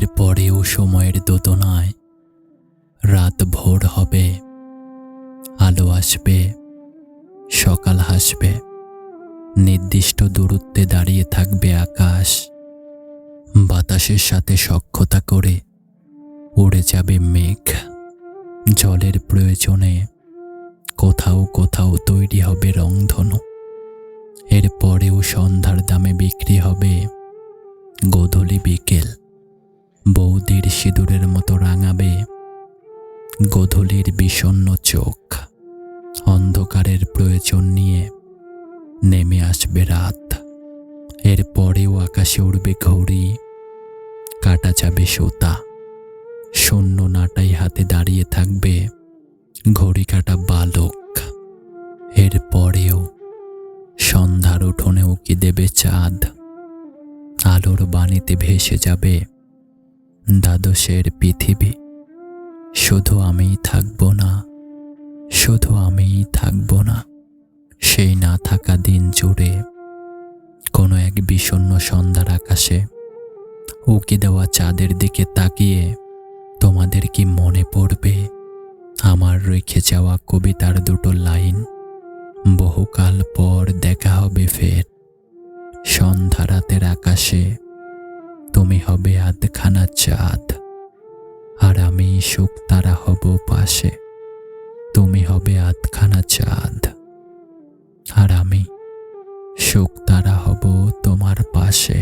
এরপরেও সময়ের দোদনায়। রাত ভোর হবে, আলো আসবে, সকাল হাসবে, নির্দিষ্ট দূরত্বে দাঁড়িয়ে থাকবে আকাশ। বাতাসের সাথে সক্ষতা করে উড়ে যাবে মেঘ। জলের প্রয়োজনে কোথাও কোথাও তৈরি হবে রংধনু। এরপরেও সন্ধ্যার দামে বিক্রি হবে গোধূলি বিকেল। বৌদির সিঁদুরের মতো রাঙাবে। গোধূলির বিষণ্ণ চোখ। অন্ধকারের প্রয়োজন নিয়ে নেমে আসবে রাত। এর পরেও আকাশে উড়বে ঘড়ি। কাটা যাবে সুতা। শূন্য নাটাই হাতে দাঁড়িয়ে থাকবে ঘড়ি কাটা বালক। এর পরেও সন্ধ্যার উঠোনে উকি দেবে চাঁদ? আলোর বাণীতে ভেসে যাবে দ্বাদশের পৃথিবী। শুধু আমিই থাকব না, শুধু আমিই থাকব না। সেই না থাকা দিন জুড়ে কোনো এক বিষণ্ণ সন্ধ্যার আকাশে উকি দেওয়া চাঁদের দিকে তাকিয়ে তোমাদের কি মনে পড়বে? আমার রেখে যাওয়া কবিতার দুটো লাইন, বহুকাল পর দেখা হবে ফের। সন্ধ্যা রাতের আকাশে তুমি হবে আধখানা চাঁদ, আর আমি সুখ তারা হব পাশে। তুমি হবে আধখানা চাঁদ, আর আমি সুখ তারা হব তোমার পাশে।